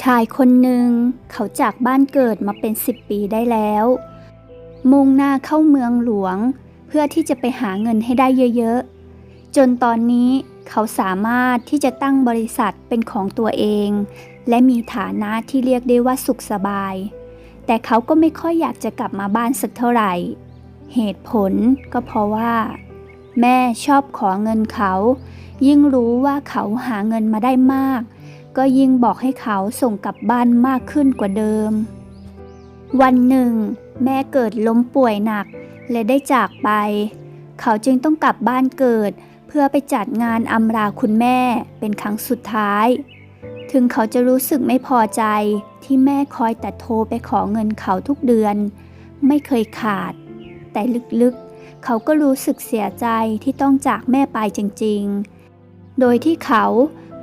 ชายคนหนึ่งเขาจากบ้านเกิดมาเป็นสิบปีได้แล้ว มุ่งหน้าเข้าเมืองหลวง เพื่อที่จะไปหาเงินให้ได้เยอะๆ จนตอนนี้เขาสามารถที่จะตั้งบริษัทเป็นของตัวเอง และมีฐานะที่เรียกได้ว่าสุขสบาย แต่เขาก็ไม่ค่อยอยากจะกลับมาบ้านสักเท่าไหร่ เหตุผลก็เพราะว่า แม่ชอบขอเงินเขา ยิ่งรู้ว่าเขาหาเงินมาได้มาก ก็ยิ่งบอกให้เขาส่งกลับบ้านมากขึ้นกว่าเดิม วันหนึ่ง แม่เกิดล้มป่วยหนัก และได้จากไป เขาจึงต้องกลับบ้านเกิด เพื่อไปจัดงานอำลาคุณแม่เป็นครั้งสุดท้าย ถึงเขาจะรู้สึกไม่พอใจที่แม่คอยแต่โทรไปขอเงินเขาทุกเดือน ไม่เคยขาด แต่ลึกๆ เขาก็รู้สึกเสียใจที่ต้องจากแม่ไปจริงๆ โดยที่เขา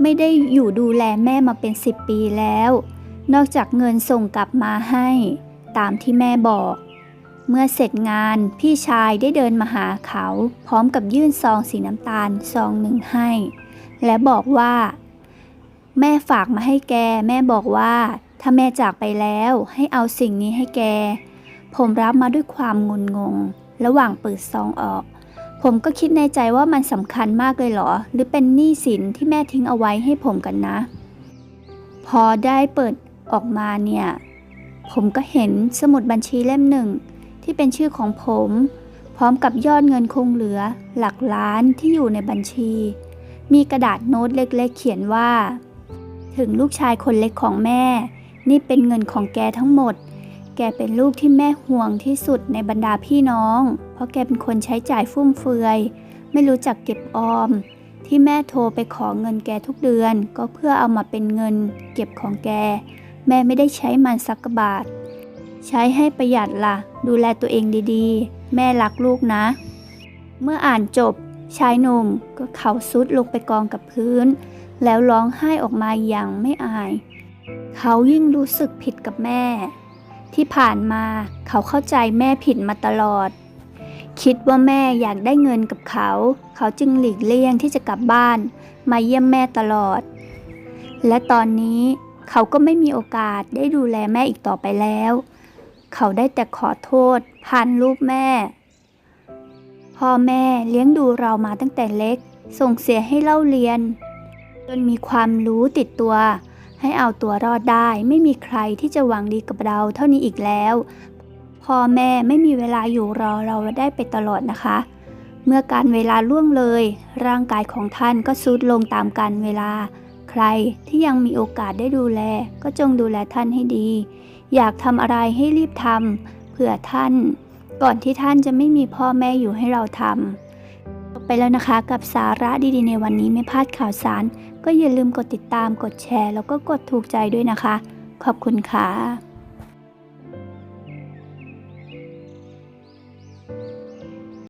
ไม่ได้อยู่ดูแลแม่มาเป็นสิบปีแล้ว นอกจากเงินส่งกลับมาให้ ตามที่แม่บอก เมื่อเสร็จงานพี่ชายได้เดินมาหาเขา พร้อมกับยื่นซองสีน้ำตาลซองหนึ่งให้ และบอกว่า แม่ฝากมาให้แก แม่บอกว่า ถ้าแม่จากไปแล้วให้เอาสิ่งนี้ให้แก ผมรับมาด้วยความงุนงง ระหว่างเปิดซองออก ผมก็คิดในใจว่ามันสำคัญมากเลยเหรอ หรือเป็นหนี้สินที่แม่ทิ้งเอาไว้ให้ผมกันนะ พอได้เปิดออกมาเนี่ย ผมก็เห็นสมุดบัญชีเล่มหนึ่ง ที่เป็นชื่อของผม พร้อมกับยอดเงินคงเหลือ หลักล้านที่อยู่ในบัญชี มีกระดาษโน้ตเล็กๆ เขียนว่า ถึงลูกชายคนเล็กของแม่ นี่เป็นเงินของแกทั้งหมด แกเป็นลูกที่แม่ห่วงที่สุดในบรรดาพี่น้อง เพราะแกเป็นคนใช้จ่ายฟุ่มเฟือย ไม่รู้จักเก็บออม ที่แม่โทรไปขอเงินแกทุกเดือน ก็เพื่อเอามาเป็นเงิน เก็บของแก แม่ไม่ได้ใช้มันสักกะบาท ใช้ให้ประหยัดล่ะ ดูแลตัวเองดีๆ แม่รักลูกนะ เมื่ออ่านจบ ชายหนุ่มก็เขาซุดลงไปกองกับพื้น แล้วร้องไห้ออกมาอย่างไม่อาย เขายิ่งรู้สึกผิดกับแม่ ที่ผ่านมาเขาเข้าใจแม่ผิดมาตลอด คิดว่าแม่อยากได้เงินกับเขา เขาจึงหลีกเลี่ยงที่จะกลับบ้าน มาเยี่ยมแม่ตลอด และตอนนี้เขาก็ไม่มีโอกาสได้ดูแลแม่อีกต่อไปแล้ว เขาได้แต่ขอโทษผ่านรูปแม่ พ่อแม่เลี้ยงดูเรามาตั้งแต่เล็ก ส่งเสียให้เล่าเรียน จนมีความรู้ติดตัว ให้เอาตัวรอดได้ ไม่มีใครที่จะหวังดีกับเราเท่านี้อีกแล้ว พ่อแม่ไม่มีเวลาอยู่รอเราได้ไปตลอดนะคะ เมื่อการเวลาล่วงเลย ร่างกายของท่านก็ทรุดลงตามการเวลา ใครที่ยังมีโอกาสได้ดูแล ก็จงดูแลท่านให้ดี อยากทำอะไรให้รีบทำเผื่อท่าน ก่อนที่ท่านจะไม่มีพ่อแม่อยู่ให้เราทำ ไปแล้วนะคะกับสาระดีๆในวันนี้ไม่พลาดข่าวสาร ก็อย่าลืมกดติดตามกดแชร์ แล้วก็กดถูกใจด้วยนะคะ ขอบคุณค่ะ